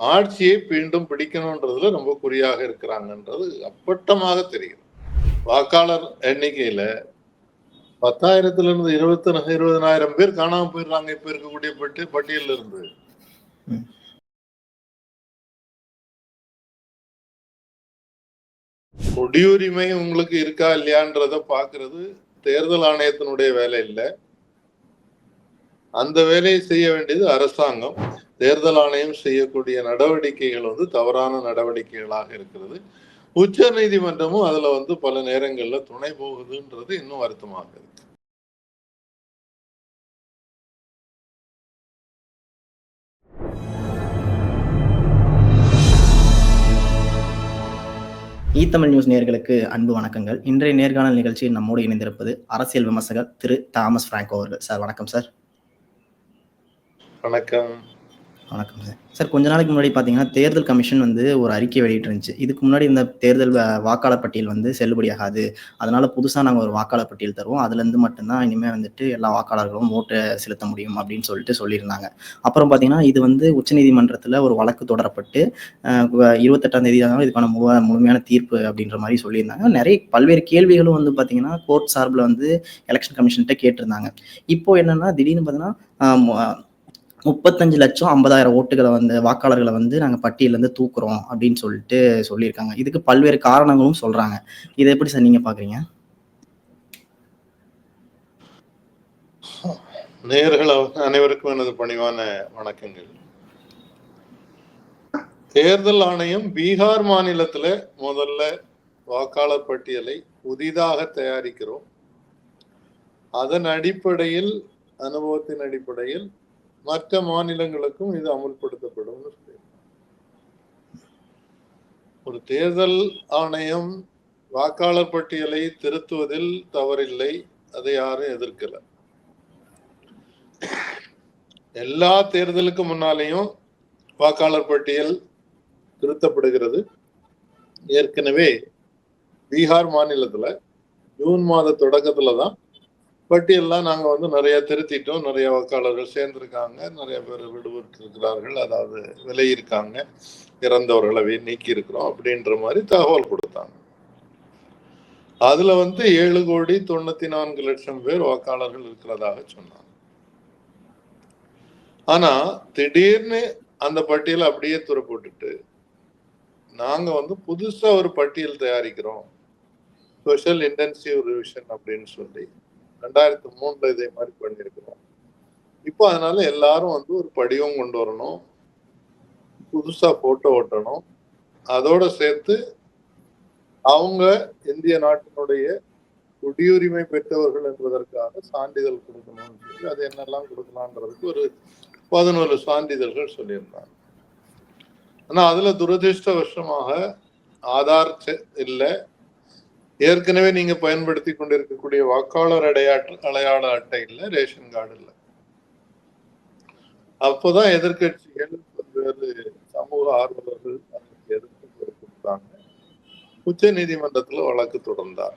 ஆட்சியை மீண்டும் பிடிக்கணுன்றதுல ரொம்ப குறியாக இருக்கிறாங்கன்றது அப்பட்டமாக தெரியும். வாக்காளர் எண்ணிக்கையில பத்தாயிரத்துல இருந்து இருபத்தி இருபதனாயிரம் பேர் காணாம போயிடுறாங்க இப்ப இருக்கக்கூடிய பட்டி பட்டியல்ல இருந்து. குடியுரிமை உங்களுக்கு இருக்கா இல்லையான்றத பாக்குறது தேர்தல் ஆணையத்தினுடைய வேலை இல்லை. அந்த வேலையை செய்ய வேண்டியது அரசாங்கம். தேர்தல் ஆணையம் செய்யக்கூடிய நடவடிக்கைகள் வந்து தவறான நடவடிக்கைகளாக இருக்கிறது. உச்ச நீதிமன்றமும் அதுல வந்து பல நேரங்கள்ல துணை போகுதுன்றது இன்னும் வருத்தமாக இருக்கு. ஈ தமிழ் நியூஸ் நேர்களுக்கு அன்பு வணக்கங்கள். இன்றைய நேர்காணல் நிகழ்ச்சியில் நம்மோடு இணைந்திருப்பது அரசியல் விமர்சகர் திரு தாமஸ் பிராங்கோ அவர்கள். சார் வணக்கம் சார். வணக்கம். வணக்கம் சார். சார் கொஞ்ச நாளைக்கு முன்னாடி பார்த்தீங்கன்னா தேர்தல் கமிஷன் வந்து ஒரு அறிக்கை வெளியிட்டு இருந்துச்சு இதுக்கு முன்னாடி இந்த தேர்தல் வாக்காளர் பட்டியல் வந்து செல்லுபடியாகாது அதனால புதுசாக நாங்கள் ஒரு வாக்காளர் பட்டியல் தருவோம். அதுலேருந்து மட்டும்தான் இனிமேல் வந்துட்டு எல்லா வாக்காளர்களும் ஓட்டை செலுத்த முடியும் அப்படின்னு சொல்லிட்டு சொல்லியிருந்தாங்க. அப்புறம் பார்த்தீங்கன்னா இது வந்து உச்சநீதிமன்றத்தில் ஒரு வழக்கு தொடரப்பட்டு இருபத்தெட்டாம் தேதி தான் இதுக்கான முழு முழுமையான தீர்ப்பு அப்படின்ற மாதிரி சொல்லியிருந்தாங்க. நிறைய பல்வேறு கேள்விகளும் வந்து பார்த்தீங்கன்னா கோர்ட் சார்பில் வந்து எலெக்ஷன் கமிஷன்கிட்ட கேட்டிருந்தாங்க. இப்போ என்னன்னா திடீர்னு பார்த்தீங்கன்னா முப்பத்தஞ்சு லட்சம் ஐம்பதாயிரம் ஓட்டுகளை வந்து வாக்காளர்களை வந்து நாங்கள் பட்டியலேருந்து தூக்குறோம் அப்படின்னு சொல்லிட்டு சொல்லியிருக்காங்க. இதுக்கு பல்வேறு காரணங்களும் சொல்றாங்க. இதை எப்படி சார் நீங்க பார்க்குறீங்க நேர்கள் அனைவருக்கும் எனது பணிவான வணக்கங்கள். தேர்தல் ஆணையம் பீகார் மாநிலத்துல முதல்ல வாக்காளர் பட்டியலை புதிதாக தயாரிக்கிறோம். அதன் அடிப்படையில் அனுபவத்தின் அடிப்படையில் மற்ற மாநிலங்களுக்கும் இது அமுல்படுத்தப்படும் ஒரு தேர்தல் ஆணையம் வாக்காளர் பட்டியலை திருத்துவதில் தவறில்லை. அதை யாரும் எதிர்க்கல. எல்லா தேர்தலுக்கு முன்னாலேயும் வாக்காளர் பட்டியல் திருத்தப்படுகிறது. ஏற்கனவே பீகார் மாநிலத்துல ஜூன் மாத தொடக்கத்துல தான் பட்டியல்லாம் நாங்க வந்து நிறைய திருத்திட்டோம். நிறைய வாக்காளர்கள் சேர்ந்திருக்காங்க. நிறைய பேர் விடுபட்டு இருக்கிறார்கள் அதாவது விலையிருக்காங்க இறந்தவர்களை நீக்கி இருக்கிறோம் அப்படின்ற மாதிரி தகவல் கொடுத்தாங்க. அதுல வந்து ஏழு கோடி தொண்ணூத்தி நான்கு லட்சம் பேர் வாக்காளர்கள் இருக்கிறதாக சொன்னாங்க. ஆனா திடீர்னு அந்த பட்டியலை அப்படியே துறப்பட்டுட்டு நாங்க வந்து புதுசா ஒரு பட்டியல் தயாரிக்கிறோம். ஸ்பெஷல் இன்டென்சிவ் ரிவிஷன் அப்படின்னு சொல்லி. ரெண்டாயிரத்தி மூணுல இதே மாதிரி பண்ணியிருக்கிறோம். இப்போ அதனால எல்லாரும் வந்து ஒரு படிவம் கொண்டு வரணும். புதுசா போட்டோ ஓட்டணும் அதோட சேர்த்து அவங்க இந்திய நாட்டினுடைய குடியுரிமை பெற்றவர்கள் என்பதற்காக சான்றிதழ் கொடுக்கணும்னு சொல்லி அது என்னெல்லாம் கொடுக்கலான்றதுக்கு ஒரு பதினோரு சான்றிதழ்கள் சொல்லியிருந்தாங்க ஆனா அதுல துரதிருஷ்டவசமாக ஆதார் செ- இல்ல ஏற்கனவே நீங்க பயன்படுத்தி கொண்டிருக்கக்கூடிய வாக்காளர் அடையாட்டு அடையாள அட்டை இல்ல ரேஷன் கார்டு இல்ல. அப்போதான் எதிர்க்கட்சிகள் பல்வேறு சமூக ஆர்வலர்கள் அதற்கு எதிர்ப்பு கொடுத்தாங்க உச்ச நீதிமன்றத்துல வழக்கு தொடர்ந்தார்.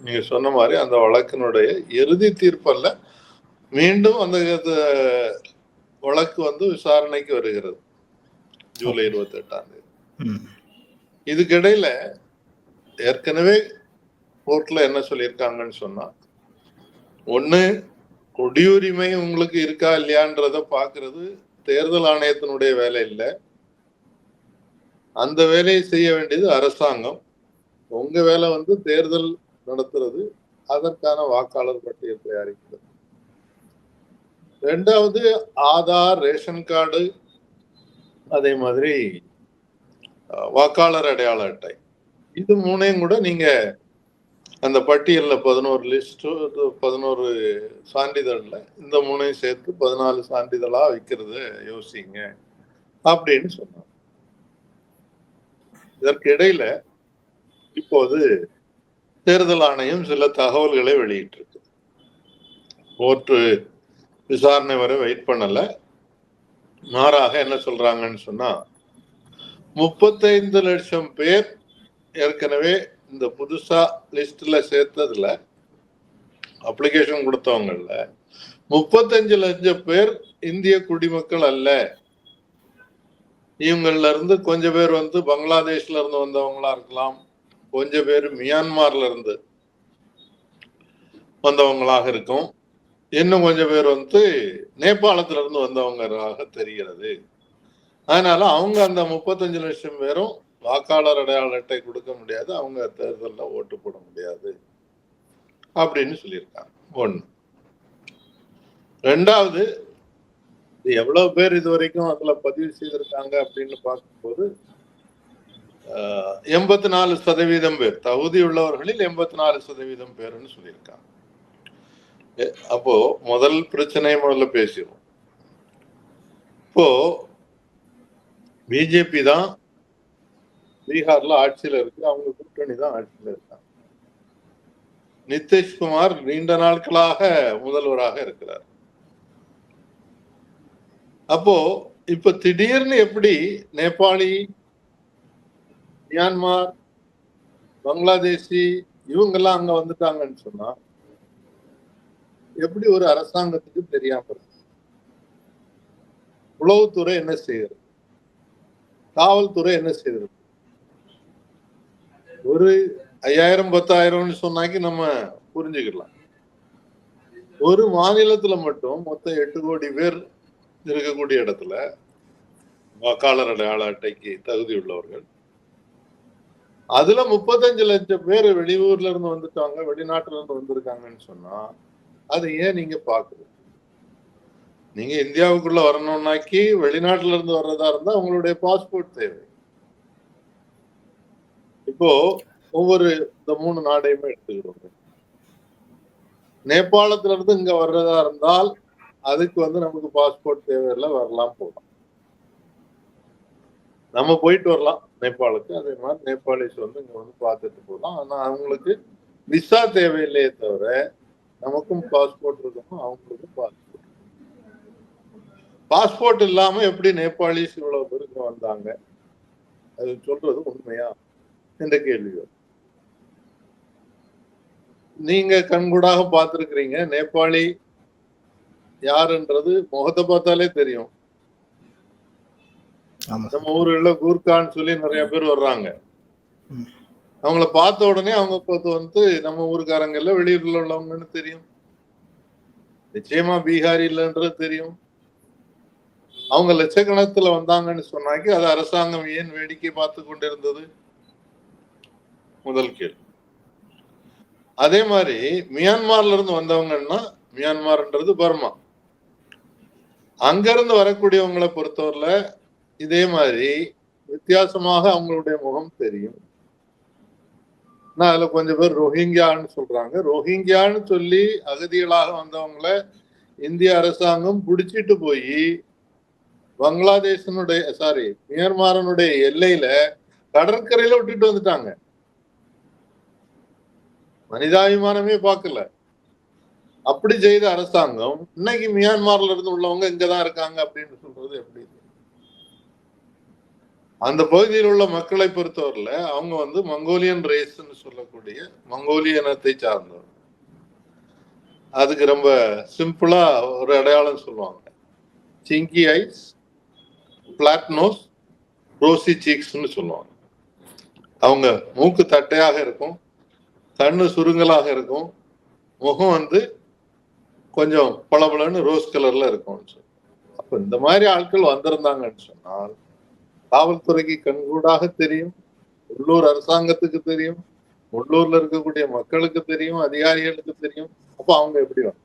நீங்க சொன்ன மாதிரி அந்த வழக்கினுடைய இறுதி தீர்ப்பல்ல மீண்டும் அந்த வழக்கு வந்து விசாரணைக்கு வருகிறது. ஜூலை இருபத்தி எட்டாம் தேதி இதுக்கிடையில ஏற்கனவே கோர்ட்ல என்ன சொல்லியிருக்காங்கன்னு சொன்னா ஒண்ணு குடியுரிமை உங்களுக்கு இருக்கா இல்லையான்றத பாக்குறது தேர்தல் ஆணையத்தினுடைய வேலை இல்லை. அந்த வேலையை செய்ய வேண்டியது அரசாங்கம். உங்க வேலை வந்து தேர்தல் நடத்துறது அதற்கான வாக்காளர் பட்டியல் தயாரிக்கிறது. ரெண்டாவது ஆதார் ரேஷன் கார்டு அதே மாதிரி வாக்காளர் அடையாள அட்டை. இது மூணையும் கூட நீங்க அந்த பட்டியல்ல பதினோரு லிஸ்ட் பதினோரு சான்றிதழ்ல இந்த மூணையும் சேர்த்து பதினாலு சான்றிதழா வைக்கிறது யோசிங்க அப்படின்னு சொன்னாங்க. இதற்கு இடையில இப்போது தேர்தல் ஆணையம் சில தகவல்களை வெளியிட்டிருக்கு. ஓட்டு விசாரணை வரை வெயிட் பண்ணல. மாறாக என்ன சொல்றாங்கன்னு சொன்னா முப்பத்தைந்து லட்சம் பேர் ஏற்கனவே இந்த புதுசா லிஸ்ட்ல சேர்த்ததுல அப்ளிகேஷன் கொடுத்தவங்கல்ல முப்பத்தஞ்சு லட்சம் பேர் இந்திய குடிமக்கள் அல்ல. இவங்கள இருந்து கொஞ்சம் பேர் வந்து பங்களாதேஷ்ல இருந்து வந்தவங்களா இருக்கலாம். கொஞ்சம் பேர் மியான்மார்ல இருந்து வந்தவங்களாக இருக்கும். இன்னும் கொஞ்சம் பேர் வந்து நேபாளத்துல இருந்து வந்தவங்களாக தெரிகிறது. அதனால அவங்க அந்த முப்பத்தஞ்சு லட்சம் பேரும் வாக்காளர் அடையாள அட்டை கொடுக்க முடியாது அவங்க தேர்தலில் ஓட்டு போட முடியாது அப்படின்னு சொல்லியிருக்காங்க. ஒன்று ரெண்டாவது எவ்வளவு பேர் இது வரைக்கும் அதுல பதிவு செய்திருக்காங்க அப்படின்னு பார்க்கும்போது எண்பத்தி நாலு சதவீதம் பேர் தகுதி உள்ளவர்களில் எண்பத்தி நாலு சதவீதம் பேர்னு சொல்லியிருக்காங்க. அப்போ முதல் பிரச்சனையை முதல்ல பேசிடுவோம். இப்போ பிஜேபி தான் பீகார்ல ஆட்சியில இருக்கு. அவங்க கூட்டணி தான் ஆட்சியில இருக்காங்க. நிதிஷ்குமார் நீண்ட நாட்களாக முதல்வராக இருக்கிறார். அப்போ இப்ப திடீர்னு எப்படி நேபாளி மியான்மார் பங்களாதேசி இவங்கெல்லாம் அங்க வந்துட்டாங்கன்னு சொன்னா எப்படி ஒரு அரசாங்கத்துக்கு தெரியாம இருக்கு? உளவுத்துறை என்ன செய்யறது காவல்துறை என்ன செய்யறது ஒரு ஐயாயிரம் பத்தாயிரம்னு சொன்னாக்கி நம்ம புரிஞ்சுக்கலாம். ஒரு மாநிலத்துல மட்டும் மொத்தம் எட்டு கோடி பேர் இருக்கக்கூடிய இடத்துல வாக்காளர் அடையாள அட்டைக்கு தகுதி உள்ளவர்கள் அதுல முப்பத்தஞ்சு லட்சம் பேர் வெளியூர்ல இருந்து வந்துட்டாங்க வெளிநாட்டுல இருந்து வந்திருக்காங்கன்னு சொன்னா அது ஏன் நீங்க பாக்குறது நீங்க இந்தியாவுக்குள்ள வரணும்னாக்கி வெளிநாட்டுல இருந்து வர்றதா இருந்தா உங்களுடைய பாஸ்போர்ட் தேவை. இப்போ ஒவ்வொரு இந்த மூணு நாடையுமே எடுத்துக்கிறோம் நேபாளத்துல இருந்து இங்க வர்றதா இருந்தால் அதுக்கு வந்து நமக்கு பாஸ்போர்ட் தேவையில்லை வரலாம் போகலாம். நம்ம போயிட்டு வரலாம் நேபாளுக்கு. அதே மாதிரி நேபாளிஸ் வந்து இங்க வந்து பார்த்துட்டு போகலாம். ஆனா அவங்களுக்கு விசா தேவையில்லையே தவிர நமக்கும் பாஸ்போர்ட் இருக்கணும் அவங்களுக்கும் பாஸ்போர்ட் பாஸ்போர்ட் இல்லாம எப்படி நேபாளிஸ் இவ்வளவு பேருக்கு வந்தாங்க? அது சொல்றது உண்மையா? என்ற கேள்வி. நீங்க கண்கூடாக பார்த்திருக்கிறீங்க நேபாளி யாருன்றது முகத்தை பார்த்தாலே தெரியும். நம்ம ஊர்ல கூர்கான்னு சொல்லி நிறைய பேர் வர்றாங்க. அவங்கள பார்த்த உடனே அவங்க பார்த்து வந்து நம்ம ஊருக்காரங்க எல்லாம் வெளியூர்ல உள்ளவங்கன்னு தெரியும். நிச்சயமா பீகாரி இல்லைன்றது தெரியும். அவங்க லட்சக்கணத்துல வந்தாங்கன்னு சொன்னாக்கி அது அரசாங்கம் ஏன் வேடிக்கை பார்த்து கொண்டிருந்தது? முதல் கேள்வி. அதே மாதிரி மியான்மார்ல இருந்து வந்தவங்கன்னா மியான்மார்ன்றது பர்மா. அங்க இருந்து வரக்கூடியவங்களை பொறுத்தவரையில இதே மாதிரி வித்தியாசமாக அவங்களுடைய முகம் தெரியும். நான் அதுல கொஞ்சம் பேர் ரோஹிங்கியான்னு சொல்றாங்க. ரோஹிங்கியான்னு சொல்லி அகதிகளாக வந்தவங்கள இந்திய அரசாங்கம் பிடிச்சிட்டு போய் பங்களாதேஷனுடைய சாரி மியான்மாரனுடைய எல்லையில கடற்கரையில விட்டுட்டு வந்துட்டாங்க. மனிதாபிமானமே பார்க்கல. அப்படி செய்த அரசாங்கம் இன்னைக்கு மியான்மார்ல இருந்து உள்ளவங்க இங்கதான் இருக்காங்க அப்படின்னு சொல்றது எப்படி? அந்த பகுதியில் உள்ள மக்களை பொறுத்தவரையில அவங்க வந்து மங்கோலியன் ரேஸ்ன்னு சொல்லக்கூடிய மங்கோலிய இனத்தை சார்ந்தவர் அதுக்கு ரொம்ப சிம்பிளா ஒரு அடையாளம் சொல்லுவாங்க. சிங்கி ஐஸ் பிளாட்னோஸ் ரோசி சீக்ஸ்னு சொல்லுவாங்க. அவங்க மூக்கு தட்டையாக இருக்கும் கண்ணு சுருங்கலாக இருக்கும். முகம் வந்து கொஞ்சம் பளபளன்னு ரோஸ் கலர்ல இருக்கும் அப்ப இந்த மாதிரி ஆட்கள் வந்திருந்தாங்கன்னு சொன்னால் காவல்துறைக்கு கண்கூடாக தெரியும். உள்ளூர் அரசாங்கத்துக்கு தெரியும். உள்ளூர்ல இருக்கக்கூடிய மக்களுக்கு தெரியும். அதிகாரிகளுக்கு தெரியும். அப்ப அவங்க எப்படி வரும்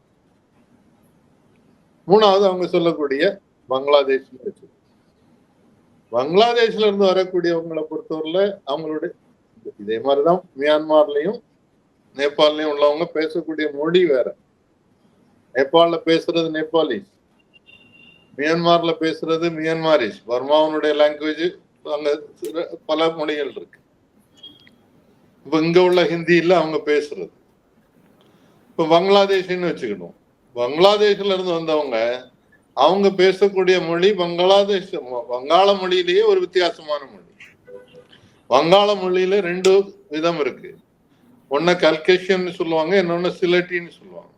மூணாவது அவங்க சொல்லக்கூடிய பங்களாதேஷ் வச்சு பங்களாதேஷ்ல இருந்து வரக்கூடியவங்களை பொறுத்தவரையில அவங்களுடைய இதே மாதிரிதான் மியான்மார்லயும் நேபாள்லயும் உள்ளவங்க பேசக்கூடிய மொழி வேற. நேபாள்ல பேசுறது நேபாளிஸ். மியான்மார்ல பேசுறது மியான்மாரிஸ். பர்மாவனுடைய லாங்குவேஜ் அங்க பல மொழிகள் இருக்கு. இப்ப இங்க உள்ள ஹிந்தியில அவங்க பேசுறது. இப்ப பங்களாதேஷ்னு வச்சுக்கணும். பங்களாதேஷ்ல இருந்து வந்தவங்க அவங்க பேசக்கூடிய மொழி பங்களாதேஷ் வங்காள மொழியிலேயே ஒரு வித்தியாசமான மொழி. வங்காள மொழியில ரெண்டு விதம் இருக்கு. ஒன்னு கல்கேஷியன் சொல்லுவாங்க இன்னொன்னு சிலட்டின்னு சொல்லுவாங்க.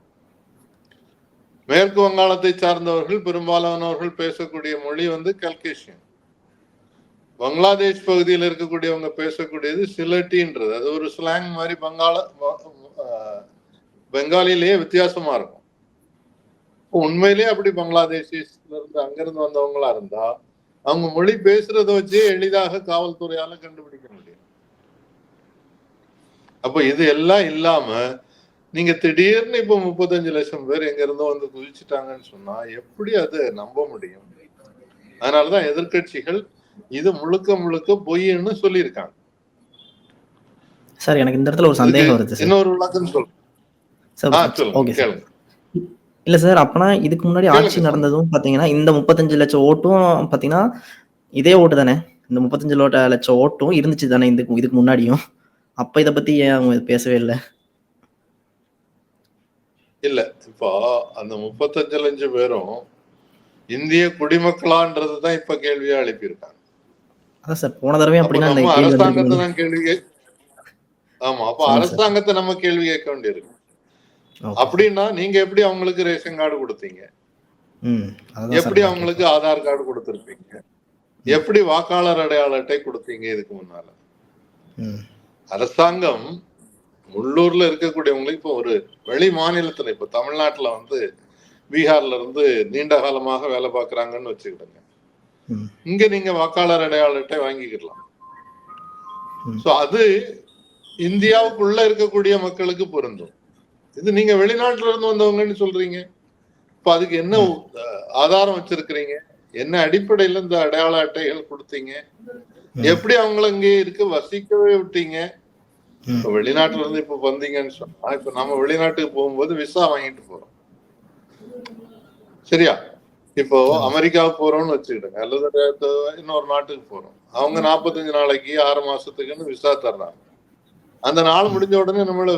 மேற்கு வங்காளத்தை சார்ந்தவர்கள் பெரும்பாலானவர்கள் பேசக்கூடிய மொழி வந்து கல்கேஷியன் பங்களாதேஷ் பகுதியில் இருக்கக்கூடியவங்க பேசக்கூடியது சிலட்டின்றது அது ஒரு ஸ்லாங் மாதிரி பங்காள பெங்காலிலேயே வித்தியாசமா இருக்கும். உண்மையிலேயே அப்படி பங்களாதேஷ்ல இருந்து அங்கிருந்து வந்தவங்களா இருந்தா அவங்க மொழி பேசுறத வச்சே எளிதாக காவல்துறையால கண்டுபிடிக்க முடியும். அப்ப இது எல்லாம் இல்லாம நீங்க திடீர்னு இப்ப முப்பத்தஞ்சு லட்சம் பேர் எங்க இருந்தோ வந்து குதிச்சுட்டாங்கன்னு சொன்னா எப்படி அது நம்ப முடியும்? அதனாலதான் எதிர்க்கட்சிகள் இது முழுக்க முழுக்க பொய்ன்னு சொல்லியிருக்காங்க. சார் எனக்கு இந்த இடத்துல ஒரு சந்தேகம் வருது இன்னொரு விளக்கம் சொல்லுங்க. ஓகே கேளுங்க. இல்ல சார் அப்பனா இதுக்கு முன்னாடி ஆட்சி. நடந்ததும் பாத்தீங்கன்னா இந்த முப்பத்தஞ்சு லட்சம் ஓட்டும் பாத்தீங்கன்னா இதே ஓட்டு தானே. இந்த முப்பத்தஞ்சு லட்சம் ஓட்டும் இருந்துச்சு தானே இந்த இதுக்கு முன்னாடியும். அப்ப இத பத்தி ஏன் அவங்க பேசவே இல்லை? இல்ல இப்போ அந்த முப்பத்தஞ்சு லட்சம் பேரும் இந்திய குடிமக்களான்றது தான் இப்ப கேள்வியா எழுப்பியிருக்காங்க. அதான் சார் போன தடவை அப்ப அப்படின்னா அரசாங்கத்தை. தான் கேள்வி ஆமா அப்ப. அரசாங்கத்தை நம்ம கேள்வி கேட்க வேண்டியிருக்கு. அப்படின்னா நீங்க எப்படி அவங்களுக்கு ரேஷன் கார்டு கொடுத்தீங்க? எப்படி அவங்களுக்கு ஆதார் கார்டு கொடுத்திருப்பீங்க? எப்படி வாக்காளர் அடையாள அட்டை கொடுத்தீங்க இதுக்கு முன்னால? அரசாங்கம் உள்ளூர்ல இருக்கக்கூடியவங்களுக்கு இப்போ ஒரு வெளி மாநிலத்துல இப்ப தமிழ்நாட்டுல வந்து பீகார்ல இருந்து நீண்ட காலமாக வேலை பார்க்கறாங்கன்னு வச்சுக்கிடுங்க. இங்க நீங்க வாக்காளர் அடையாள அட்டை வாங்கிக்கலாம். சோ அது இந்தியாவுக்குள்ள இருக்கக்கூடிய மக்களுக்கு பொருந்தும். இது நீங்க வெளிநாட்டுல இருந்து வந்தவங்கன்னு சொல்றீங்க. இப்ப அதுக்கு என்ன ஆதாரம் வச்சிருக்கிறீங்க? என்ன அடிப்படையில இந்த அடையாள அட்டைகள் கொடுத்தீங்க. எப்படி அவங்கள இங்கே இருக்க வசிக்கவே விட்டீங்க. இப்ப வெளிநாட்டுல இருந்து இப்ப வந்தீங்கன்னு சொன்னா இப்ப நம்ம வெளிநாட்டுக்கு போகும்போது விசா வாங்கிட்டு போறோம். சரியா? இப்போ அமெரிக்காவுக்கு போறோம்னு வச்சுக்கிடுங்க. அல்லது இன்னொரு நாட்டுக்கு போறோம். அவங்க நாற்பத்தஞ்சு நாளைக்கு ஆறு மாசத்துக்குன்னு விசா தர்றாங்க. அந்த நாள் முடிஞ்ச உடனே நம்மள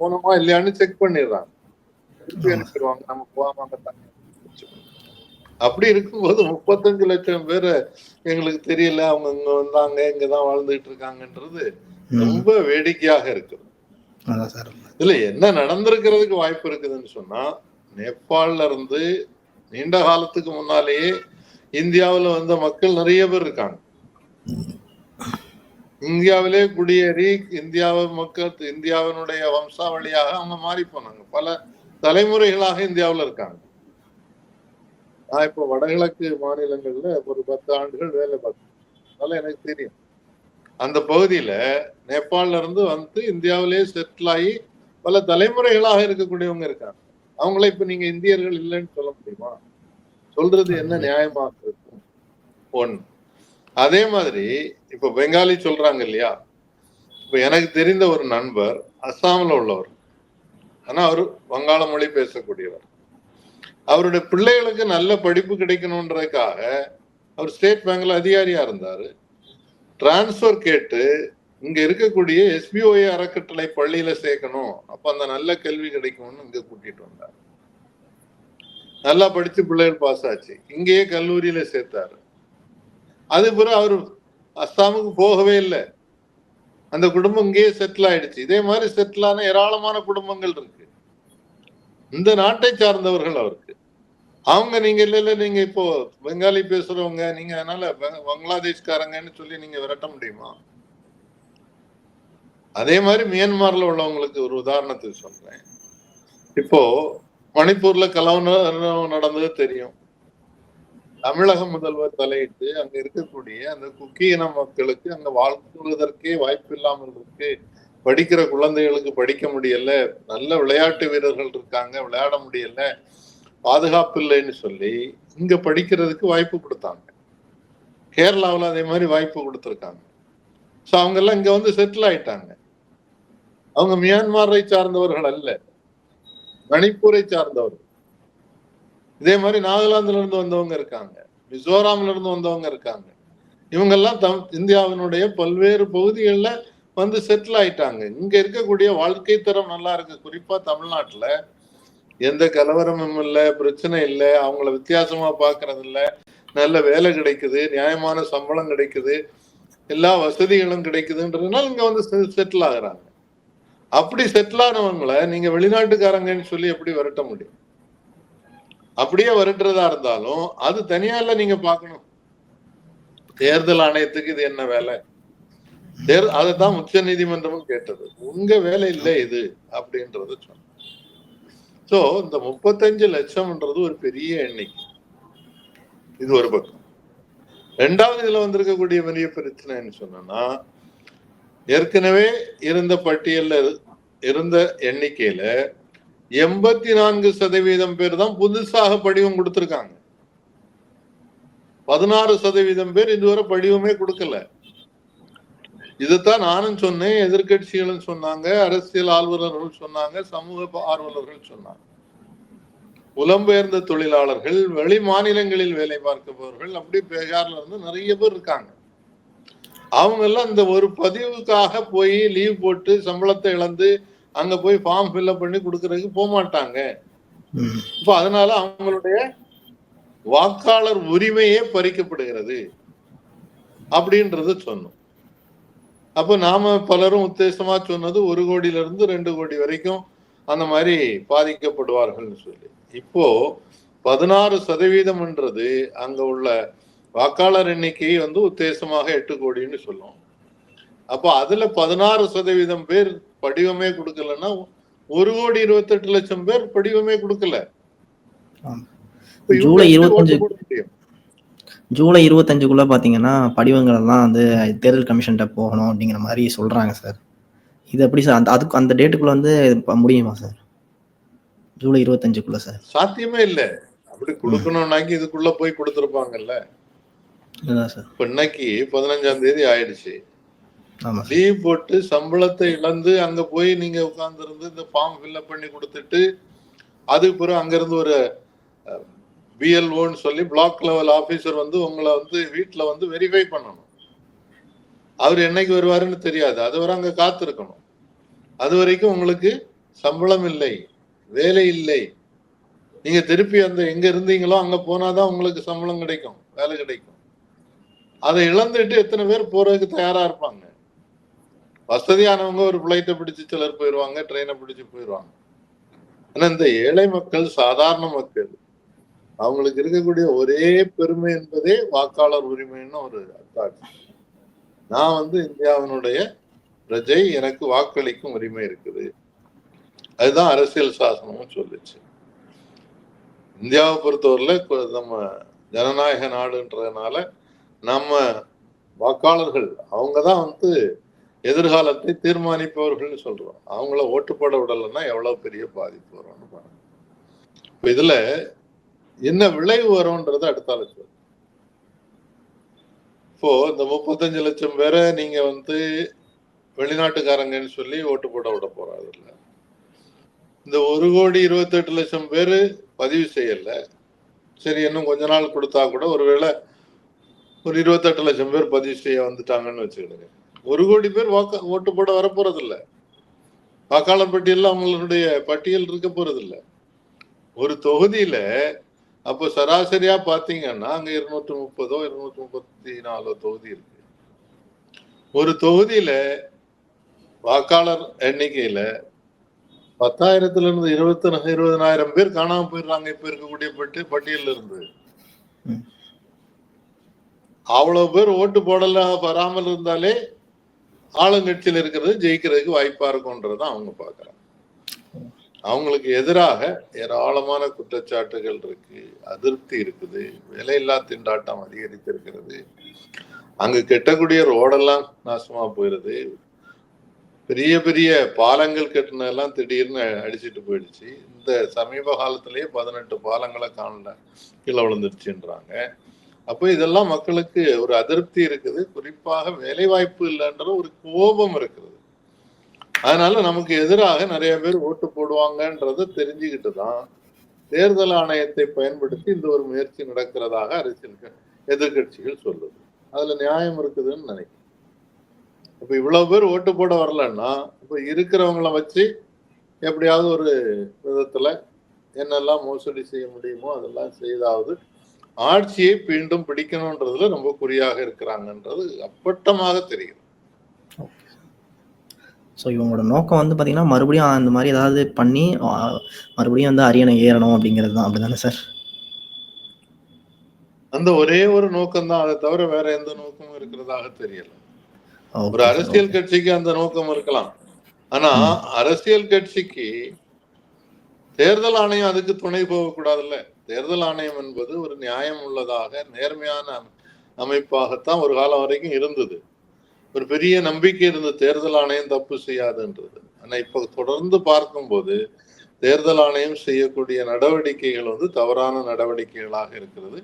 போனோமா இல்லையான்னு செக் பண்ணிடுறாங்க. நம்ம போகாம. அப்படி இருக்கும்போது முப்பத்தஞ்சு லட்சம் பேர் எங்களுக்கு தெரியல. அவங்க இங்க வந்தாங்க இங்கதான் வாழ்ந்துகிட்டு இருக்காங்கன்றது. ரொம்ப வேடிக்கையாக இருக்கு இதுல என்ன நடந்திருக்கிறதுக்கு வாய்ப்பு இருக்குதுன்னு சொன்னா நேபாள்ல இருந்து நீண்ட காலத்துக்கு முன்னாலேயே இந்தியாவுல வந்த மக்கள் நிறைய பேர் இருக்காங்க. இந்தியாவிலே குடியேறி இந்தியாவை மக்கள் இந்தியாவினுடைய வம்சாவளியாக அவங்க மாறி போனாங்க. பல தலைமுறைகளாக இந்தியாவுல இருக்காங்க. நான் இப்போ வடகிழக்கு மாநிலங்கள்ல ஒரு பத்து ஆண்டுகள் வேலை பார்த்தேன் அதனால எனக்கு தெரியும். அந்த பகுதியில நேபாள்ல இருந்து வந்து இந்தியாவிலேயே செட்டில் ஆகி பல தலைமுறைகளாக இருக்கக்கூடியவங்க இருக்காங்க. அவங்கள இப்ப நீங்க இந்தியர்கள் இல்லைன்னு சொல்ல முடியுமா? சொல்றது என்ன நியாயமாக இருக்கும்? ஒன் அதே மாதிரி இப்ப பெங்காலி சொல்றாங்க இல்லையா? இப்ப எனக்கு தெரிந்த ஒரு நண்பர் அஸ்ஸாமில் உள்ளவர். ஆனா அவர் வங்காள மொழி பேசக்கூடியவர். அவருடைய பிள்ளைகளுக்கு நல்ல படிப்பு கிடைக்கணுன்றதுக்காக அவர் ஸ்டேட் பேங்க்ல அதிகாரியா இருந்தாரு. டிரான்ஸ்ஃபர் கேட்டு இங்க இருக்கக்கூடிய எஸ்பிஓஏ அறக்கட்டளை பள்ளியில சேர்க்கணும். அப்ப அந்த நல்ல கல்வி கிடைக்கும்னு இங்க கூட்டிட்டு வந்தார். நல்லா படிச்சு பிள்ளைகள் பாஸ் ஆச்சு. இங்கேயே கல்லூரியில சேர்த்தாரு. அது பிறகு அவர் அஸ்ஸாமுக்கு போகவே இல்லை. அந்த குடும்பம் இங்கேயே செட்டில் ஆயிடுச்சு. இதே மாதிரி செட்டில் ஆன ஏராளமான குடும்பங்கள் இருக்கு. இந்த நாட்டை சார்ந்தவர்கள் அவருக்கு. அவங்க நீங்க இல்ல இல்ல நீங்க இப்போ பெங்காலி பேசுறவங்க நீங்க அதனால பங்களாதேஷ்காரங்கன்னு சொல்லி நீங்க விரட்ட முடியுமா? அதே மாதிரி மியான்மர்ல உள்ளவங்களுக்கு ஒரு உதாரணத்தை சொல்றேன். இப்போ மணிப்பூர்ல கலவரம் நடந்தது தெரியும். தமிழக முதல்வர் தலையிட்டு அங்க இருக்கக்கூடிய அந்த குக்கி இன மக்களுக்கு அங்க வாழ்த்துவதற்கே வாய்ப்பு இல்லாமல் இருக்கு. படிக்கிற குழந்தைகளுக்கு படிக்க முடியல. நல்ல விளையாட்டு வீரர்கள் இருக்காங்க விளையாட முடியல. பாதுகாப்பு இல்லைன்னு சொல்லி இங்க படிக்கிறதுக்கு வாய்ப்பு கொடுத்தாங்க. கேரளாவுல அதே மாதிரி வாய்ப்பு கொடுத்துருக்காங்க. ஸோ அவங்க எல்லாம் இங்க வந்து செட்டில் ஆயிட்டாங்க. அவங்க மியான்மரை சார்ந்தவர்கள் அல்ல. மணிப்பூரை சார்ந்தவர்கள். இதே மாதிரி நாகாலாந்துல இருந்து வந்தவங்க இருக்காங்க. மிசோராம்ல இருந்து வந்தவங்க இருக்காங்க. இவங்கெல்லாம் தம் இந்தியாவினுடைய பல்வேறு பகுதிகளில் வந்து செட்டில் ஆயிட்டாங்க. இங்க இருக்கக்கூடிய வாழ்க்கை தரம் நல்லா இருக்கு. குறிப்பா தமிழ்நாட்டுல எந்த கலவரமும் இல்லை பிரச்சனை இல்லை அவங்கள வித்தியாசமா பாக்குறது இல்ல நல்ல வேலை கிடைக்குது நியாயமான சம்பளம் கிடைக்குது எல்லா வசதிகளும் கிடைக்குதுன்றதுனால இங்க வந்து செட்டில் ஆகுறாங்க. அப்படி செட்டில் ஆனவங்களை நீங்க வெளிநாட்டுக்காரங்கன்னு சொல்லி எப்படி விரட்ட முடியும்? அப்படியே விரட்டுறதா இருந்தாலும் அது தனியா இல்ல நீங்க பாக்கணும் தேர்தல் ஆணையத்துக்கு இது என்ன வேலை? தேர் அதைத்தான் உச்ச நீதிமன்றமும் கேட்டது. உங்க வேலை இல்லை இது அப்படின்றத சொன்ன சோ இந்த முப்பத்தஞ்சு லட்சம்ன்றது ஒரு பெரிய எண்ணிக்கை இது ஒரு பக்கம். ரெண்டாவது இதுல வந்திருக்கக்கூடிய பெரிய பிரச்சனைன்னு சொன்னா ஏற்கனவே இருந்த பட்டியல்ல இருந்த எண்ணிக்கையில எண்பத்தி நான்கு சதவீதம் பேர் தான் புதுசாக படிவம் கொடுத்திருக்காங்க. பதினாறு சதவீதம் பேர் இதுவரை படிவமே கொடுக்கல. இதைத்தான் நானும் சொன்னேன் எதிர்கட்சிகளும் சொன்னாங்க அரசியல் ஆர்வலர்கள் சொன்னாங்க சமூக ஆர்வலர்கள் சொன்னாங்க. புலம்பெயர்ந்த தொழிலாளர்கள் வெளி மாநிலங்களில் வேலை பார்க்கப்பவர்கள் அப்படி பீகார்ல இருந்து நிறைய பேர் இருக்காங்க. அவங்க எல்லாம் இந்த ஒரு பதிவுக்காக போய் லீவ் போட்டு சம்பளத்தை இழந்து அங்க போய் ஃபார்ம் ஃபில்அப் பண்ணி கொடுக்கறதுக்கு போக மாட்டாங்க. இப்ப அதனால அவங்களுடைய வாக்காளர் உரிமையே பறிக்கப்படுகிறது அப்படின்றத சொன்னோம். அப்ப நாம பலரும் உத்தேசமா சொன்னது ஒரு கோடியில இருந்து ரெண்டு கோடி வரைக்கும் அந்த மாதிரி பாதிக்கப்படுவார்கள்னு சொல்லி. இப்போ பதினாறு சதவீதம்ன்றது அங்க உள்ள வாக்காளர் எண்ணிக்கை வந்து உத்தேசமாக எட்டு கோடின்னு சொல்லுவோம். அப்ப அதுல பதினாறு சதவீதம் பேர் படிவமே கொடுக்கலன்னா ஒரு கோடி இருபத்தெட்டு லட்சம் பேர் படிவமே கொடுக்கல. ஜூலை எப்படி ஓட்டு 25 போட முடியும்? ஜூலை இருபத்தஞ்சுக்குள்ள பாத்தீங்கன்னா படிவங்கள் எல்லாம் வந்து தேர்தல் கமிஷன்கிட்ட போகணும் அப்படிங்கிற மாதிரி சொல்றாங்க சார். இது எப்படி சார்? அந்த அதுக்கு அந்த டேட்டுக்குள்ள வந்து முடியுமா சார்? ஜூலை இருபத்தஞ்சுக்குள்ள சார். சாத்தியமே இல்ல. அப்படி கொடுக்கணும்னாக்கி இதுக்குள்ள போய் கொடுத்திருப்பாங்கல்ல. சார். இப்ப இன்னைக்கு பதினஞ்சாம் தேதி ஆயிடுச்சு. லீவ் போட்டு சம்பளத்தை இழந்து அங்க போய் நீங்க உட்கார்ந்து இருந்து இந்த ஃபார்ம் ஃபில்அப் பண்ணி கொடுத்துட்டு அதுக்கு பிறகு அங்க இருந்து ஒரு பிஎல்ஓன்னு சொல்லி பிளாக் லெவல் ஆபீசர் வந்து உங்களை வந்து வீட்டில் வந்து வெரிஃபை பண்ணணும். அவர் என்னைக்கு வருவாருன்னு தெரியாது. அது வரை அங்கே காத்திருக்கணும். அது வரைக்கும் உங்களுக்கு சம்பளம் இல்லை வேலை இல்லை. நீங்கள் திருப்பி அந்த எங்கே இருந்தீங்களோ அங்க போனாதான் உங்களுக்கு சம்பளம் கிடைக்கும் வேலை கிடைக்கும். அதை இழந்துட்டு எத்தனை பேர் போறதுக்கு தயாராக இருப்பாங்க? வசதியானவங்க ஒரு பிளைட்டை பிடிச்சி சிலர் போயிடுவாங்க ட்ரெயினை பிடிச்சு போயிடுவாங்க ஆனால் இந்த ஏழை மக்கள் சாதாரண மக்கள் அவங்களுக்கு இருக்கக்கூடிய ஒரே பெருமை என்பதே வாக்காளர் உரிமைன்னு ஒரு அத்தாட்சி நான் வந்து இந்தியாவினுடைய பிரஜை எனக்கு வாக்களிக்கும் உரிமை இருக்குது. அதுதான் அரசியல் சாசனமும் சொல்லுச்சு. இந்தியாவை பொறுத்தவரையில் நம்ம ஜனநாயக நாடுன்றதுனால நம்ம வாக்காளர்கள் அவங்க தான் வந்து எதிர்காலத்தை தீர்மானிப்பவர்கள்னு சொல்றோம். அவங்கள ஓட்டு போட விடலைன்னா எவ்வளவு பெரிய பாதிப்பு வரும்னு பாருங்க. இப்போ இதுல என்ன விளைவு வரும்ன்றது அடுத்த சொல்லு இப்போ இந்த முப்பத்தஞ்சு லட்சம் பேரை நீங்க வந்து வெளிநாட்டுக்காரங்கன்னு சொல்லி ஓட்டு போட விட போறாரு இல்ல. இந்த ஒரு கோடி இருபத்தெட்டு லட்சம் பேரு பதிவு செய்யல. சரி இன்னும் கொஞ்ச நாள் கொடுத்தா கூட ஒருவேளை ஒரு இருபத்தெட்டு லட்சம் பேர் பதிவு செய்ய வந்துட்டாங்கன்னு வச்சுக்கிடுங்க. ஒரு கோடி பேர் வாக்க ஓட்டு போட வரப்போறதில்ல. வாக்காளர் பட்டியல்ல அவங்களுடைய பட்டியல் இருக்க போறதில்ல. ஒரு தொகுதியில அப்போ சராசரியா பாத்தீங்கன்னா அங்க இருநூத்தி முப்பதோ இருநூத்தி முப்பத்தி நாலோ தொகுதி இருக்கு. ஒரு தொகுதியில வாக்காளர் எண்ணிக்கையில பத்தாயிரத்துல இருந்து இருபத்தி இருபதனாயிரம் பேர் காணாம போயிடுறாங்க இப்ப இருக்கக்கூடிய பட்டி பட்டியல்ல இருந்து. அவ்வளவு பேர் ஓட்டு போடல வராமல் இருந்தாலே ஆளுங்கட்சியில் இருக்கிறது ஜெயிக்கிறதுக்கு வாய்ப்பா இருக்கும்ன்றத அவங்க பாக்குறாங்க அவங்களுக்கு எதிராக ஏராளமான குற்றச்சாட்டுகள் இருக்கு அதிருப்தி இருக்குது விலையில்லா திண்டாட்டம் அதிகரித்திருக்கிறது. அங்க கெட்டக்கூடிய ரோடெல்லாம் நாசமா போயிருது. பெரிய பெரிய பாலங்கள் கட்டினதெல்லாம் திடீர்னு அடிச்சிட்டு போயிடுச்சு. இந்த சமீப காலத்திலேயே பதினெட்டு பாலங்களை காணல கீழே விழுந்துருச்சுன்றாங்க. அப்போ இதெல்லாம் மக்களுக்கு ஒரு அதிருப்தி இருக்குது. குறிப்பாக வேலை வாய்ப்பு இல்லைன்ற ஒரு கோபம் இருக்குது. அதனால நமக்கு எதிராக நிறைய பேர் ஓட்டு போடுவாங்கன்றத தெரிஞ்சுக்கிட்டு தான் தேர்தல் ஆணையத்தை பயன்படுத்தி இந்த ஒரு முயற்சி நடக்கிறதாக அரசியல் எதிர்கட்சிகள் எதிர்க்கட்சிகள் சொல்லுது. அதுல நியாயம் இருக்குதுன்னு நினைக்கிறேன். இப்ப இவ்வளவு பேர் ஓட்டு போட வரலன்னா இப்ப இருக்கிறவங்கள வச்சு எப்படியாவது ஒரு விதத்துல என்னெல்லாம் மோசடி செய்ய முடியுமோ அதெல்லாம் செய்தாவது ஆட்சியை மீண்டும் பிடிக்கணுன்றதுல ரொம்ப குறியாக இருக்கிறாங்கன்றது அப்பட்டமாக தெரியும் ஸோ இவங்களோட நோக்கம் வந்து பார்த்தீங்கன்னா மறுபடியும் அந்த மாதிரி ஏதாவது பண்ணி மறுபடியும் வந்து அரியணை ஏறணும் அப்படிங்கிறது தான். அப்படிதானே சார்? அந்த ஒரே ஒரு நோக்கம் தான். அதை தவிர வேற எந்த நோக்கமும் இருக்கிறதாக தெரியல. ஒரு அரசியல் கட்சிக்கு அந்த நோக்கம் இருக்கலாம். ஆனா அரசியல் கட்சிக்கு தேர்தல் ஆணையம் அதுக்கு துணை போகக்கூடாதுல்ல. தேர்தல் ஆணையம் என்பது ஒரு நியாயம் உள்ளதாக நேர்மையான அமை- அமைப்பாகத்தான் ஒரு காலம் வரைக்கும் இருந்தது. ஒரு பெரிய நம்பிக்கை இருந்த தேர்தல் ஆணையம் தப்பு செய்யாதுன்றது. ஆனா இப்ப தொடர்ந்து பார்க்கும்போது தேர்தல் ஆணையம் செய்யக்கூடிய நடவடிக்கைகள் வந்து தவறான நடவடிக்கைகளாக இருக்கிறது.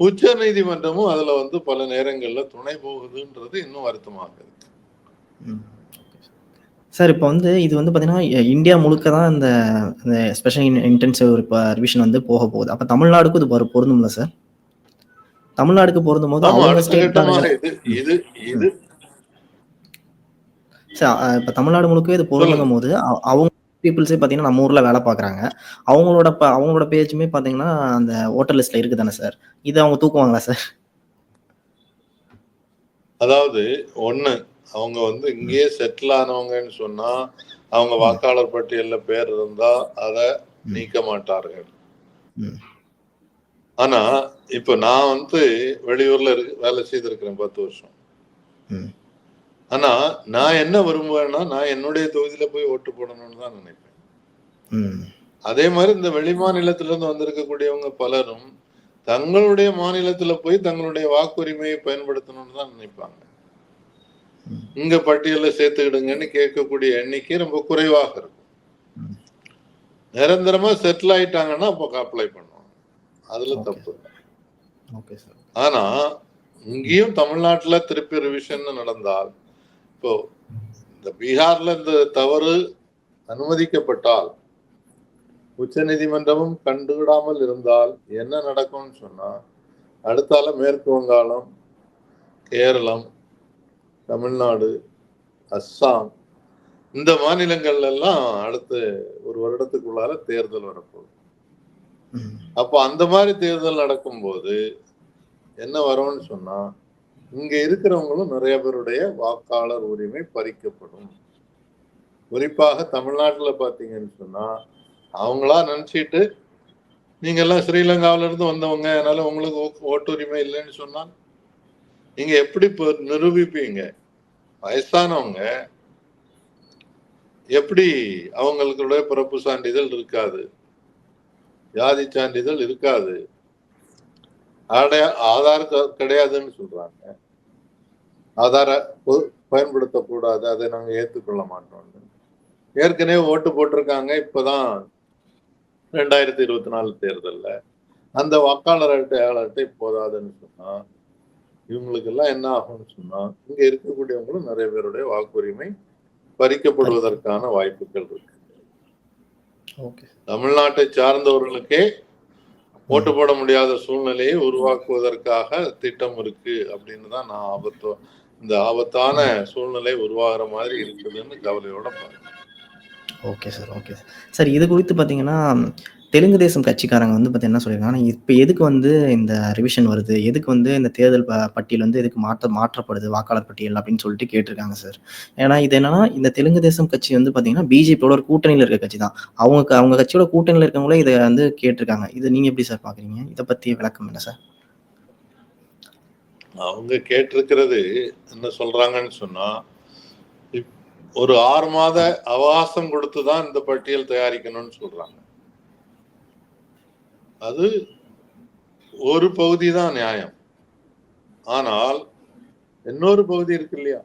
உச்ச நீதிமன்றமும் அதுல வந்து பல நேரங்கள்ல துணை போகுதுன்றது இன்னும் வருத்தமாக இருக்கு. சார் இப்போ வந்து இது வந்து பார்த்தீங்கன்னா இந்தியா முழுக்க தான் இந்த ஸ்பெஷல் இன்டென்சிவ் இப்போ ரிவிஷன் வந்து போக போகுது. அப்போ தமிழ்நாடுக்கும் இது பொரு பொருந்தும்ல சார்? தமிழ்நாடுக்கு பொருந்தும் போது இது இது இப்போ தமிழ்நாடு முழுக்க இது பொருந்தும் போது அவ- அவங்க பீப்புள்ஸே பார்த்தீங்கன்னா நம்ம ஊரில் வேலை பார்க்குறாங்க அவங்களோட ப அவங்களோட பேச்சுமே பார்த்தீங்கன்னா அந்த ஓட்டர் லிஸ்ட்டில் இருக்குது தானே சார்? இது அவங்க தூக்குவாங்களா சார்? அதாவது ஒண்ணு அவங்க வந்து இங்கேயே செட்டில் ஆனவங்கன்னு சொன்னா அவங்க வாக்காளர் பட்டியல்ல பேர் இருந்தா அதை நீக்க மாட்டார்கள். ஆனா இப்ப நான் வந்து வெளியூர்ல இருக்கு வேலை செய்திருக்கிறேன் பத்து வருஷம். ஆனா நான் என்ன விரும்புவேன்னா நான் என்னுடைய தொகுதியில போய் ஓட்டு போடணும்னு தான் நினைப்பேன். அதே மாதிரி இந்த வெளி மாநிலத்துல இருந்து வந்திருக்கக்கூடியவங்க பலரும் தங்களுடைய மாநிலத்துல போய் தங்களுடைய வாக்குரிமையை பயன்படுத்தணும்னு தான் நினைப்பாங்க. இங்க பட்டியல்ல சேர்த்துக்கிடுங்கன்னு கேட்கக்கூடிய எண்ணிக்கை ரொம்ப குறைவாக இருக்கும். நிரந்தரமா செட்டில் ஆயிட்டாங்கன்னா அப்போ அப்ளை பண்ணுவாங்க. அதுல தப்பு ஆனா இங்கேயும் தமிழ்நாட்டுல திருப்பி ரிவிஷன் நடந்தால் இப்போ இந்த பீகார்ல இந்த தவறு அனுமதிக்கப்பட்டால் உச்ச நீதிமன்றமும் கண்டுவிடாமல் இருந்தால் என்ன நடக்கும்னு சொன்னா அடுத்தால மேற்கு வங்காளம் கேரளம் தமிழ்நாடு அஸ்ஸாம் இந்த மாநிலங்கள்ல எல்லாம் அடுத்து ஒரு வருடத்துக்குள்ளார தேர்தல் வரப்போகுது. அப்போ அந்த மாதிரி தேர்தல் நடக்கும்போது என்ன வரும்னு சொன்னா இங்க இருக்கிறவங்களும் நிறைய பேருடைய வாக்காளர் உரிமை பறிக்கப்படும். குறிப்பாக தமிழ்நாட்டில் பார்த்தீங்கன்னு சொன்னா அவங்களா நினைச்சிட்டு நீங்க எல்லாம் ஸ்ரீலங்காவில இருந்து வந்தவங்க அதனால உங்களுக்கு ஓட்டுரிமை இல்லைன்னு சொன்னா நீங்க எப்படி நிரூபிப்பீங்க? வயசானவங்க எப்படி அவங்களுடைய பிறப்பு சான்றிதழ் இருக்காது? ஜாதி சான்றிதழ் இருக்காது? ஆடைய- ஆதார் கிடையாதுன்னு சொல்றாங்க. ஆதார பயன்படுத்தக்கூடாது. அதை நாங்க ஏத்துக்கொள்ள மாட்டோம் ஏற்கனவே ஓட்டு போட்டிருக்காங்க. இப்பதான் ரெண்டாயிரத்தி இருபத்தி நாலு தேர்தல்ல. அந்த வாக்காளர் அட்டை அட்டை போதாதுன்னு சொன்னா இவங்களுக்கு எல்லாம் என்ன ஆகும்னு சொன்னா இங்க இருக்கக்கூடியவங்களும் நிறைய பேருடைய வாக்குரிமை பறிக்கப்படுவதற்கான வாய்ப்புகள் இருக்கு. ஓகே. தமிழ்நாட்டை சார்ந்தவர்களுக்கே ஓட்டு போட முடியாத சூழ்நிலையை உருவாக்குவதற்காக திட்டம் இருக்கு அப்படின்னு தான் நான் ஆபத்தோ இந்த ஆபத்தான சூழ்நிலை உருவாகிற மாதிரி இருக்குதுன்னு கவலையோட பாருங்க okay sir okay sir sir இது குறித்து பார்த்தீங்கன்னா தெலுங்கு தேசம் கட்சிக்காரங்க வந்து பார்த்தீங்கன்னா என்ன சொல்லியிருக்காங்கன்னா இப்போ எதுக்கு வந்து இந்த ரிவிஷன் வருது? எதுக்கு வந்து இந்த தேர்தல் ப பட்டியல் வந்து எதுக்கு மாற்ற மாற்றப்படுது? வாக்காளர் பட்டியல் அப்படின்னு சொல்லிட்டு கேட்டிருக்காங்க சார் ஏன்னா இது என்னன்னா இந்த தெலுங்கு தேசம் கட்சி வந்து பார்த்தீங்கன்னா பிஜேபியோட ஒரு கூட்டணியில் இருக்க கட்சி தான். அவங்க அவங்க கட்சியோட கூட்டணியில் இருக்கவங்களே இதை வந்து கேட்டிருக்காங்க. இதை நீங்கள் எப்படி சார் பார்க்குறீங்க இதை பற்றி விளக்கம் என்ன சார் அவங்க கேட்டிருக்கிறது என்ன சொல்றாங்கன்னு சொன்னா ஒரு ஆறு மாத அவகாசம் கொடுத்து தான் இந்த பட்டியல் தயாரிக்கணும்னு சொல்றாங்க. அது ஒரு பகுதி தான் நியாயம். ஆனால் இன்னொரு பகுதி இருக்கு இல்லையா?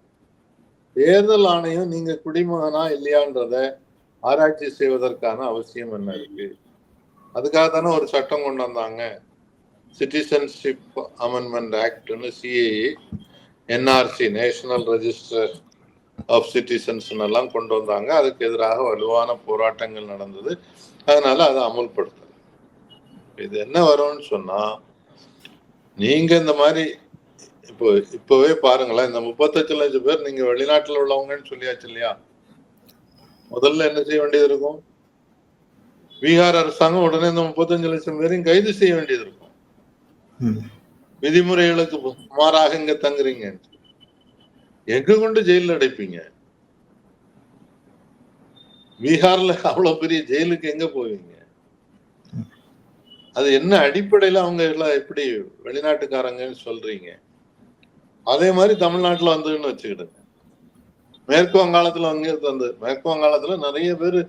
தேர்தல் ஆணையம் நீங்க குடிமகனா இல்லையான்றத ஆராய்ச்சி செய்வதற்கான அவசியம் என்ன இருக்கு? அதுக்காக தானே ஒரு சட்டம் கொண்டு வந்தாங்க. Citizenship amendment ஆக்ட்னு CAA NRC national register of citizens எல்லாம் கொண்டு வந்தாங்க. அதுக்கு எதிராக வலுவான போராட்டங்கள் நடந்தது. அதனால அதை அமுல்படுத்தல. இது என்ன வரும்னு சொன்னா நீங்க இந்த மாதிரி இப்போ இப்பவே பாருங்களேன் இந்த முப்பத்தஞ்சு லட்சம் பேர் நீங்க வெளிநாட்டுல உள்ளவங்கன்னு சொல்லியாச்சு இல்லையா? முதல்ல என்ன செய்ய வேண்டியது இருக்கும்? பீகார் அரசாங்கம் உடனே இந்த முப்பத்தஞ்சு லட்சம் பேரையும் கைது செய்ய வேண்டியது இருக்கும். விதிமுறைகளுக்கு மாறாக இங்க தங்குறீங்க. எங்க கொண்டு ஜெயில அடைப்பீங்க? பீகார்ல அவ்வளவு பெரிய ஜெயிலுக்கு எங்க போவீங்க? அது என்ன அடிப்படையில அவங்க எல்லாம் எப்படி வெளிநாட்டுக்காரங்கன்னு சொல்றீங்க? அதே மாதிரி தமிழ்நாட்டுல வந்ததுன்னு வச்சுக்கிடுங்க. மேற்கு வங்காளத்துல வந்து வந்து மேற்கு வங்காளத்துல நிறைய பேர்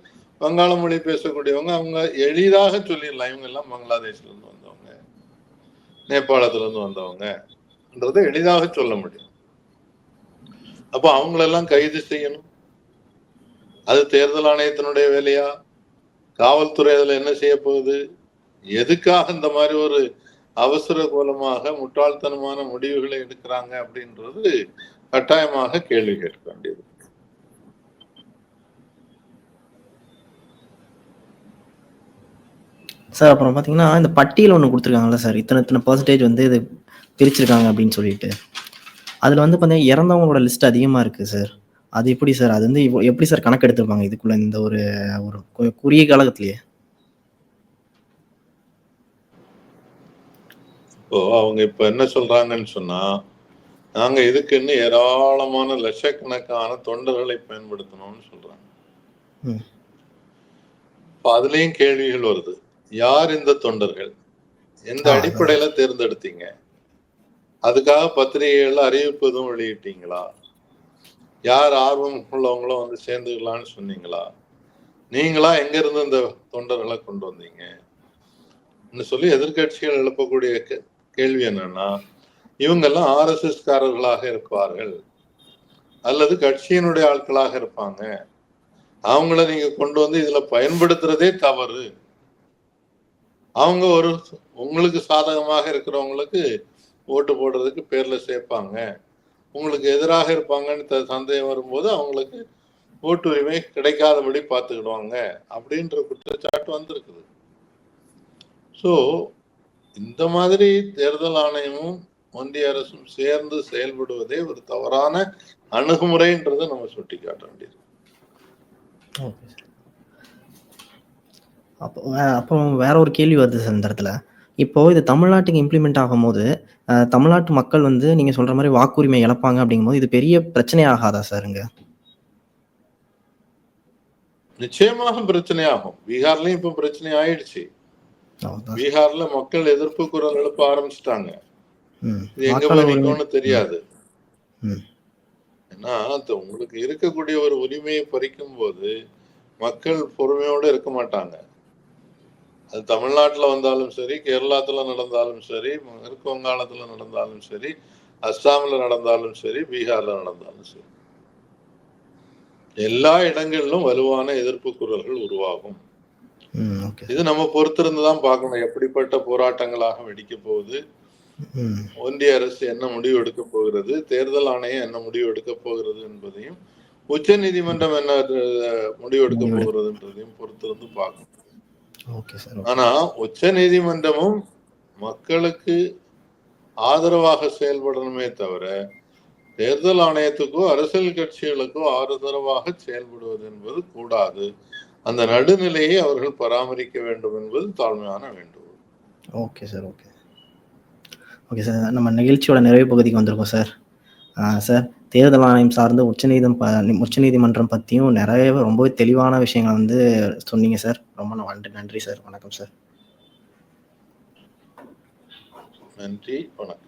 வங்காள மொழி பேசக்கூடியவங்க அவங்க எளிதாக சொல்லிடலாம். இவங்க எல்லாம் பங்களாதேஷ்ல இருந்து வந்தவங்க நேபாளத்துல இருந்து வந்தவங்கன்றதை எளிதாக சொல்ல முடியும். அப்ப அவங்களெல்லாம் கைது செய்யணும். அது தேர்தல் ஆணையத்தினுடைய வேலையா? காவல்துறை அதுல என்ன செய்ய போகுது? எதுக்காக இந்த மாதிரி ஒரு அவசர கோலமாக முட்டாள்தனமான முடிவுகளை எடுக்கிறாங்க அப்படின்றது கட்டாயமாக கேள்வி கேட்க வேண்டியது. சார் அப்புறம் பார்த்தீங்கன்னா இந்த பட்டியல் ஒன்று கொடுத்துருக்காங்கல்ல சார் இத்தனை இத்தனை பர்சன்டேஜ் வந்து இது பிரிச்சிருக்காங்க அப்படின்னு சொல்லிட்டு. அதில் வந்து பார்த்தீங்கன்னா இறந்தவங்களோட லிஸ்ட் அதிகமாக இருக்குது சார். அது எப்படி சார்? அது வந்து எப்படி சார் கணக்கு எடுத்துருப்பாங்க இதுக்குள்ள இந்த ஒரு ஒரு கு- குறுகிய காலகத்திலேயே இப்போ அவங்க இப்ப என்ன சொல்றாங்கன்னு சொன்னா நாங்க இதுக்குன்னு ஏராளமான லட்சக்கணக்கான தொண்டர்களை பயன்படுத்தணும்னு சொல்றாங்க. அதுலயும் கேள்விகள் வருது. யார் இந்த தொண்டர்கள்? எந்த. அடிப்படையில தேர்ந்தெடுத்தீங்க? அதுக்காக பத்திரிகைகள்ல அறிவிப்பு எதுவும் வெளியிட்டீங்களா? யார் ஆர்வம் உள்ளவங்களும் வந்து சேர்ந்துக்கலாம்னு சொன்னீங்களா? நீங்களா எங்க இருந்து இந்த தொண்டர்களை கொண்டு வந்தீங்க? சொல்லி எதிர்க்கட்சிகள் எழுப்பக்கூடிய கேள்வி என்னன்னா இவங்கெல்லாம் ஆர்எஸ்எஸ் காரர்களாக இருப்பார்கள். அல்லது கட்சியினுடைய ஆட்களாக இருப்பாங்க. அவங்கள நீங்க கொண்டு வந்து இதுல பயன்படுத்துறதே தவறு. அவங்க ஒரு உங்களுக்கு சாதகமாக இருக்கிறவங்களுக்கு ஓட்டு போடுறதுக்கு பேர்ல சேர்ப்பாங்க. உங்களுக்கு எதிராக இருப்பாங்கன்னு த- சந்தேகம் வரும்போது அவங்களுக்கு ஓட்டு உரிமை கிடைக்காதபடி பார்த்துக்கிடுவாங்க. அப்படின்ற குற்றச்சாட்டு வந்திருக்குது. ஸோ இந்த மாதிரி தேர்தல் ஆணையமும் ஒன்றிய அரசும் சேர்ந்து செயல்படுவதே ஒரு தவறான அணுகுமுறைன்றதை நம்ம சுட்டி காட்ட வேண்டியது. Okay sir. அப்போ அப்புறம் வேற ஒரு கேள்வி வருது சார் இந்த இடத்துல. இப்போ இது தமிழ்நாட்டுக்கு இம்ப்ளிமெண்ட் ஆகும்போது தமிழ்நாட்டு மக்கள் வந்து நீங்க சொல்ற மாதிரி வாக்குரிமை இழப்பாங்க அப்படிங்கும்போது இது பெரிய பிரச்சனை ஆகாதா சார் இங்க? நிச்சயமாக பிரச்சனை ஆகும் பீகார்லயும் இப்ப பிரச்சனை ஆயிடுச்சு. பீகார்ல மக்கள் எதிர்ப்பு குரல் எழுப்ப ஆரம்பிச்சிட்டாங்க. இது எங்க போய் நிக்கும்னு தெரியாது. ஏன்னா உங்களுக்கு இருக்கக்கூடிய ஒரு உரிமையை பறிக்கும் போது மக்கள் பொறுமையோட இருக்க மாட்டாங்க. அது தமிழ்நாட்டுல வந்தாலும் சரி கேரளாத்துல நடந்தாலும் சரி மேற்கு வங்காளத்துல நடந்தாலும் சரி அஸ்ஸாம்ல நடந்தாலும் சரி பீகார்ல நடந்தாலும் சரி. எல்லா இடங்களிலும் வலுவான எதிர்ப்பு குரல்கள் உருவாகும். இது நம்ம பொறுத்திருந்து தான் பார்க்கணும். எப்படிப்பட்ட போராட்டங்களாக வெடிக்க போகுது? ஒன்றிய அரசு என்ன முடிவு எடுக்க போகிறது? தேர்தல் ஆணையம் என்ன முடிவு எடுக்க போகிறது என்பதையும் உச்ச நீதிமன்றம் என்ன முடிவு எடுக்க போகிறதுன்றதையும் பொறுத்திருந்து பார்க்கணும். ஆனா உச்ச நீதிமன்றமும் மக்களுக்கு ஆதரவாக செயல்படணுமே தவிர தேர்தல் ஆணையத்துக்கோ அரசியல் கட்சிகளுக்கோ ஆதரவாக செயல்படுவது என்பது கூடாது. அந்த நடுநிலையை அவர்கள் பராமரிக்க வேண்டும் என்பது தாழ்மையான வேண்டுகோள். Okay sir okay. Okay sir நம்ம நிகழ்ச்சியோட நிறைவு பகுதிக்கு வந்திருக்கோம் சார். சார் தேர்தல் ஆணையம் சார்ந்து உச்சநீதம் ப உச்சநீதிமன்றம் பற்றியும் நிறைய ரொம்பவே தெளிவான விஷயங்களை வந்து சொன்னீங்க சார். ரொம்ப நன்றி நன்றி சார். வணக்கம் சார். நன்றி வணக்கம்.